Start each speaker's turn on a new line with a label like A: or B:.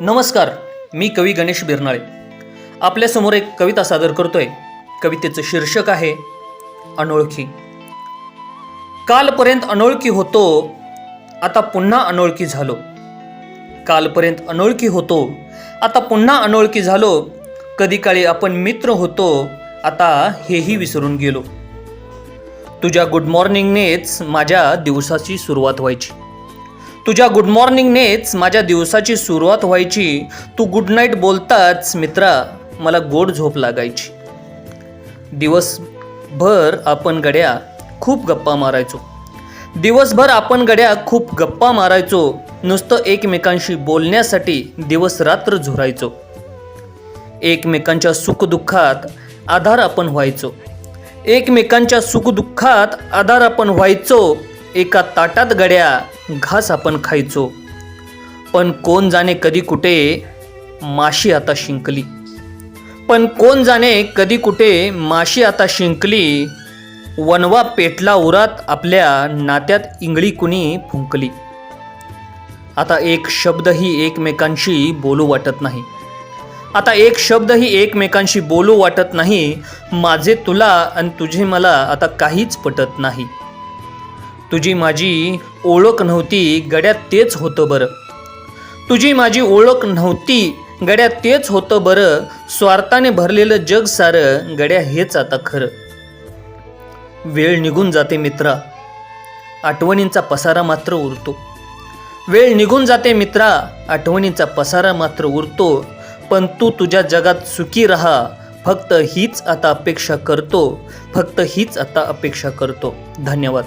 A: नमस्कार मी कवी गणेश बिरनाळे. आपल्यासमोर एक कविता सादर करतोय. कवितेचं शीर्षक आहे अनोळखी. कालपर्यंत अनोळखी होतो आता पुन्हा अनोळखी झालो. कालपर्यंत अनोळखी होतो आता पुन्हा अनोळखी झालो. कधी काळी आपण मित्र होतो आता हेही विसरून गेलो. तुझ्या गुड मॉर्निंगनेच माझ्या दिवसाची सुरुवात व्हायची. तुझ्या गुड मॉर्निंगनेच माझ्या दिवसाची सुरुवात व्हायची. तू गुड नाईट बोलताच मित्रा मला गोड झोप लागायची. दिवसभर आपण गड्या खूप गप्पा मारायचो. दिवसभर आपण गड्या खूप गप्पा मारायचो. नुसतं एकमेकांशी बोलण्यासाठी दिवस रात्र झुरायचो. एकमेकांच्या सुखदुःखात आधार आपण व्हायचो. एकमेकांच्या सुखदुःखात आधार आपण व्हायचो. एका ताटात गड्या घास आपण खायचो. पण कोण जाणे कधी कुठे माशी आता शिंकली. पण कोण जाणे कधी कुठे माशी आता शिंकली वनवा पेटला उरात आपल्या नात्यात इंगळी कुणी फुंकली. आता एक शब्दही एकमेकांशी बोलू वाटत नाही. आता एक शब्दही एकमेकांशी बोलू वाटत नाही. माझे तुला आणि तुझे मला आता काहीच पटत नाही. तुझी माझी ओळख नव्हती गड्यात तेच होतं बरं. तुझी माझी ओळख नव्हती गड्या तेच होतं बरं. स्वार्थाने भरलेलं जग सारं गड्या हेच आता खरं. वेळ निघून जाते मित्रा. आठवणींचा पसारा मात्र उरतो. वेळ निघून जाते मित्रा. आठवणींचा पसारा मात्र उरतो. पण तू तुझ्या जगात सुखी राहा. फक्त हीच आता अपेक्षा करतो. फक्त हीच आता अपेक्षा करतो. धन्यवाद.